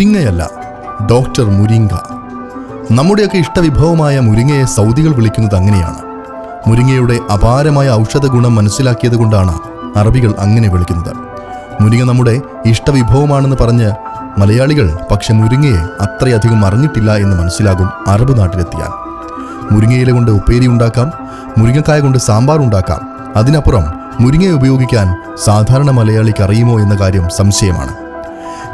മുരിങ്ങയല്ല doctor മുരിങ്ക. നമ്മുടെയൊക്കെ ഇഷ്ടവിഭവമായ മുരിങ്ങയെ സൗദികൾ വിളിക്കുന്നത് അങ്ങനെയാണ്. മുരിങ്ങയുടെ അപാരമായ ഔഷധ ഗുണം മനസ്സിലാക്കിയത് കൊണ്ടാണ് അറബികൾ അങ്ങനെ വിളിക്കുന്നത്. മുരിങ്ങ നമ്മുടെ ഇഷ്ടവിഭവമാണെന്ന് പറഞ്ഞ് മലയാളികൾ പക്ഷെ മുരിങ്ങയെ അത്രയധികം അറിഞ്ഞിട്ടില്ല എന്ന് മനസ്സിലാകും അറബ് നാട്ടിലെത്തിയാൽ. മുരിങ്ങയില കൊണ്ട് ഉപ്പേരി ഉണ്ടാക്കാം മുരിങ്ങക്കായ കൊണ്ട് സാമ്പാർ ഉണ്ടാക്കാം. അതിനപ്പുറം മുരിങ്ങയെ ഉപയോഗിക്കാൻ സാധാരണ മലയാളിക്ക് അറിയുമോ എന്ന കാര്യം സംശയമാണ്.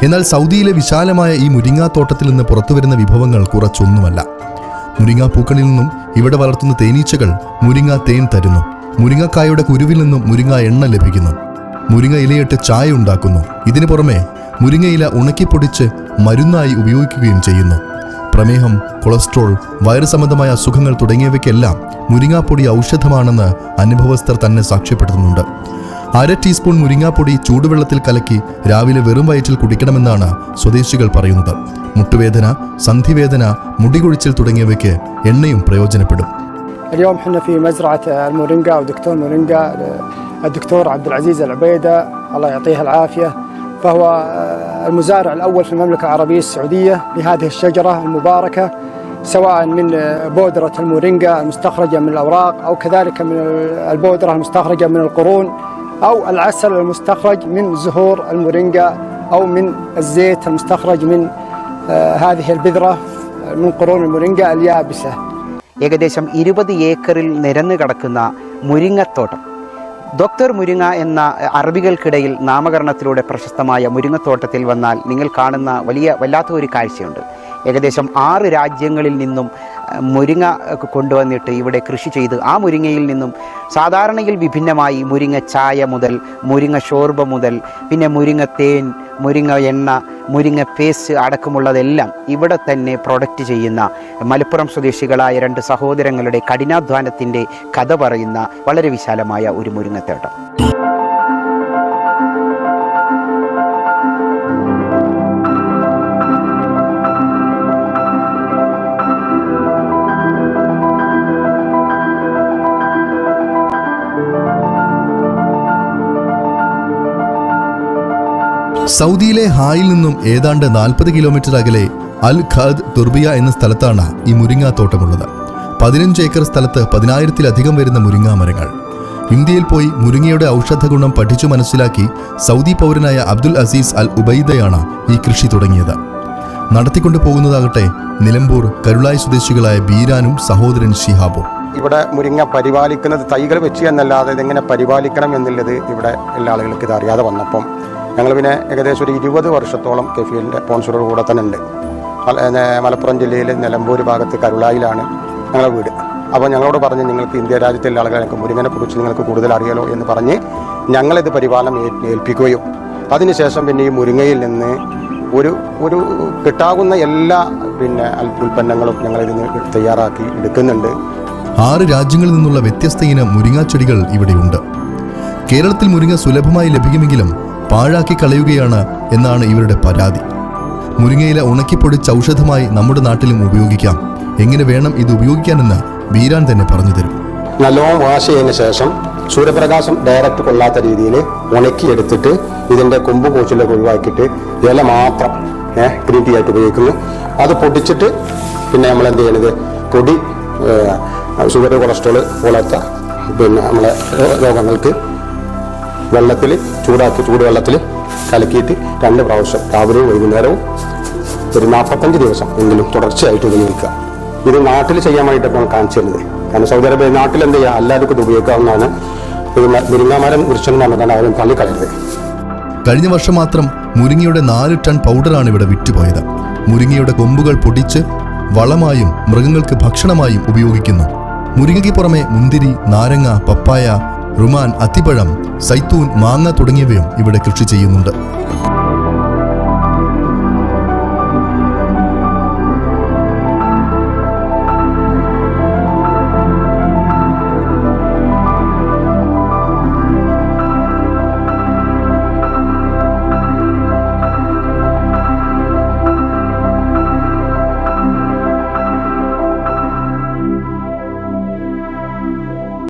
എന്നാൽ സൗദിയിലെ വിശാലമായ ഈ മുരിങ്ങാത്തോട്ടത്തിൽ നിന്ന് പുറത്തു വരുന്ന വിഭവങ്ങൾ കുറച്ചൊന്നുമല്ല. മുരിങ്ങാപ്പൂക്കളിൽ നിന്നും ഇവിടെ വളർത്തുന്ന തേനീച്ചകൾ മുരിങ്ങ തേൻ തരുന്നു. മുരിങ്ങക്കായയുടെ കുരുവിൽ നിന്നും മുരിങ്ങ എണ്ണ ലഭിക്കുന്നു. മുരിങ്ങ ഇലയിട്ട് ചായ ഉണ്ടാക്കുന്നു. ഇതിനു പുറമെ മുരിങ്ങയില ഉണക്കിപ്പൊടിച്ച് മരുന്നായി ഉപയോഗിക്കുകയും ചെയ്യുന്നു. പ്രമേഹം കൊളസ്ട്രോൾ വയറു സംബന്ധമായ അസുഖങ്ങൾ തുടങ്ങിയവയ്ക്കെല്ലാം മുരിങ്ങാപ്പൊടി ഔഷധമാണെന്ന് അനുഭവസ്ഥർ തന്നെ സാക്ഷ്യപ്പെടുത്തുന്നുണ്ട്. അര ടീസ്പൂൺ മുരിങ്ങാപ്പൊടി ചൂടുവെള്ളത്തിൽ കലക്കി രാവിലെ വെറും വയറ്റിൽ കുടിക്കണമെന്നാണ് സ്വദേശികൾ പറയുന്നത് മുട്ടുവേദന സന്ധിവേദന മുടികൊഴിച്ചിൽ തുടങ്ങിയവയ്ക്ക് എണ്ണയും പ്രയോജനപ്പെടും اليوم احنا في مزرعة المورينجا ودكتور مورينجا الدكتور عبد العزيز العبيدة الله يعطيه العافية فهو المزارع الأول في المملكة العربية السعودية لهذه الشجرة المباركة سواء من بودرة المورينجا المستخرجة من الأوراق أو كذلك من البودرة المستخرجة من القرون أو العسل المستخرج من زهور المورينجا أو من الزيت المستخرج من هذه البذرة من قرون المورينجا اليابسة ഏകദേശം ഇരുപത് ഏക്കറിൽ നിരന്നു കിടക്കുന്ന മുരിങ്ങത്തോട്ടം ഡോക്ടർ മുരിങ്ങ എന്ന അറബികൾക്കിടയിൽ നാമകരണത്തിലൂടെ പ്രശസ്തമായ മുരിങ്ങത്തോട്ടത്തിൽ വന്നാൽ നിങ്ങൾ കാണുന്ന വലിയ വല്ലാത്ത ഒരു കാഴ്ചയുണ്ട്. ഏകദേശം ആറ് രാജ്യങ്ങളിൽ നിന്നും മുരിങ്ങ കൊണ്ടുവന്നിട്ട് ഇവിടെ കൃഷി ചെയ്ത് ആ മുരിങ്ങയിൽ നിന്നും സാധാരണയിൽ വിഭിന്നമായി മുരിങ്ങ ചായ മുതൽ മുരിങ്ങ ഷോർബ മുതൽ പിന്നെ മുരിങ്ങ തേൻ മുരിങ്ങ എണ്ണ മുരിങ്ങ പേസ്റ്റ് അടക്കമുള്ളതെല്ലാം ഇവിടെ തന്നെ പ്രൊഡക്റ്റ് ചെയ്യുന്ന മലപ്പുറം സ്വദേശികളായ രണ്ട് സഹോദരങ്ങളുടെ കഠിനാധ്വാനത്തിന്റെ കഥ പറയുന്ന വളരെ വിശാലമായ ഒരു മുരിങ്ങത്തോട്ടം സൗദിയിലെ ഹായിൽ നിന്നും ഏതാണ്ട് നാൽപ്പത് കിലോമീറ്റർ അകലെ അൽ ഖാദ് തുർബിയ എന്ന സ്ഥലത്താണ് ഈ മുരിങ്ങാത്തോട്ടമുള്ളത്. പതിനഞ്ച് ഏക്കർ സ്ഥലത്ത് പതിനായിരത്തിലധികം വരുന്ന മുരിങ്ങാ മരങ്ങൾ ഇന്ത്യയിൽ പോയി മുരിങ്ങയുടെ ഔഷധ ഗുണം പഠിച്ചു മനസ്സിലാക്കി സൗദി പൗരനായ അബ്ദുൽ അസീസ് അൽ ഉബൈദയാണ് ഈ കൃഷി തുടങ്ങിയത്. നടത്തിക്കൊണ്ടു പോകുന്നതാകട്ടെ നിലമ്പൂർ കരുളായി സ്വദേശികളായ ബീരാനും സഹോദരൻ ഷിഹാബും ഇവിടെ മുരിങ്ങ പരിപാലിക്കുന്നത് തൈകൾ വെച്ച് എന്നല്ലാതെ ഇതെങ്ങനെ പരിപാലിക്കണം എന്നുള്ളത് ഇവിടെ എല്ലാ ആളുകൾക്ക് ഇത് അറിയാതെ വന്നപ്പം ഞങ്ങൾ പിന്നെ ഏകദേശം ഒരു ഇരുപത് വർഷത്തോളം കെഫീലിന്റെ സ്പോൺസറുടെ കൂടെ തന്നെ ഉണ്ട്. മലപ്പുറം ജില്ലയിൽ നിലമ്പൂർ ഭാഗത്ത് കരുളായിലാണ് ഞങ്ങളുടെ വീട്. അപ്പോൾ ഞങ്ങളോട് പറഞ്ഞ് നിങ്ങൾക്ക് ഇന്ത്യ രാജ്യത്തിലെ ആളുകളെ മുരിങ്ങനെ കുറിച്ച് നിങ്ങൾക്ക് കൂടുതൽ അറിയാലോ എന്ന് പറഞ്ഞ് ഞങ്ങളിത് പരിപാലനം ഏൽ- ഏൽപ്പിക്കുകയും അതിനുശേഷം പിന്നെ ഈ മുരിങ്ങയിൽ നിന്ന് ഒരു ഒരു കിട്ടാകുന്ന എല്ലാ പിന്നെ ഉൽപ്പന്നങ്ങളും ഞങ്ങൾ ഇതിന് തയ്യാറാക്കി എടുക്കുന്നുണ്ട്. ആറ് രാജ്യങ്ങളിൽ നിന്നുള്ള വ്യത്യസ്ത ഇനം മുരിങ്ങാച്ചെടികൾ ഇവിടെയുണ്ട് കേരളത്തിൽ മുരിങ്ങ സുലഭമായി ലഭിക്കുമെങ്കിലും പാഴാക്കി കളയുകയാണ് എന്നാണ് ഇവരുടെ പരാതി. മുരിങ്ങയില ഉണക്കിപ്പൊടിച്ച ഔഷധമായി നമ്മുടെ നാട്ടിലും ഉപയോഗിക്കാം. എങ്ങനെ വേണം ഇത് ഉപയോഗിക്കാനെന്ന് ബീരാൻ തന്നെ പറഞ്ഞു തരും. നല്ലോണം വാഷ് ചെയ്തതിന് ശേഷം സൂര്യപ്രകാശം ഡയറക്റ്റ് കൊള്ളാത്ത രീതിയിൽ ഉണക്കിയെടുത്തിട്ട് ഇതിന്റെ കൊമ്പ് പൂച്ചിലൊക്കെ ഒഴിവാക്കിയിട്ട് ഇല മാത്രം ഏഹ് ഗ്രീൻ ടീ ആയിട്ട് ഉപയോഗിക്കുന്നു. അത് പൊടിച്ചിട്ട് പിന്നെ നമ്മൾ എന്ത് ചെയ്യണത്? പൊടി ഷുഗർ കൊളസ്ട്രോൾ പോലത്തെ പിന്നെ നമ്മളെ രോഗങ്ങൾക്ക് വെള്ളത്തിൽ ചൂടാക്കി ചൂടുവെള്ളത്തിൽ കലക്കിയിട്ട് രണ്ട് പ്രാവശ്യം രാവിലെയും വൈകുന്നേരവും ഒരു നാൽപ്പത്തഞ്ച് ദിവസം എങ്കിലും തുടർച്ചയായിട്ട് ഇത് നിൽക്കുക. ഇത് നാട്ടിൽ ചെയ്യാൻ വേണ്ടിയിട്ടാണ് കാണിച്ചു തരുന്നത് കാരണം സൗദി അറേബ്യ നാട്ടിൽ എന്ത് ചെയ്യുക എല്ലാവർക്കും ഇത് ഉപയോഗിക്കാവുന്നതാണ്. മുരിങ്ങാമരം വൃക്ഷം പറഞ്ഞാൽ അവരും തള്ളിക്കളയരുത്. കഴിഞ്ഞ വർഷം മാത്രം മുരിങ്ങയുടെ നാല് ടൺ പൗഡറാണ് ഇവിടെ വിറ്റുപോയത്. മുരിങ്ങയുടെ കൊമ്പുകൾ പൊടിച്ച് വളമായും മൃഗങ്ങൾക്ക് ഭക്ഷണമായും ഉപയോഗിക്കുന്നു. മുരിങ്ങയ്ക്ക് പുറമെ മുന്തിരി നാരങ്ങ പപ്പായ റുമാൻ അത്തിപ്പഴം സൈത്തൂൻ മാങ്ങ തുടങ്ങിയവയും ഇവിടെ കൃഷി ചെയ്യുന്നുണ്ട്.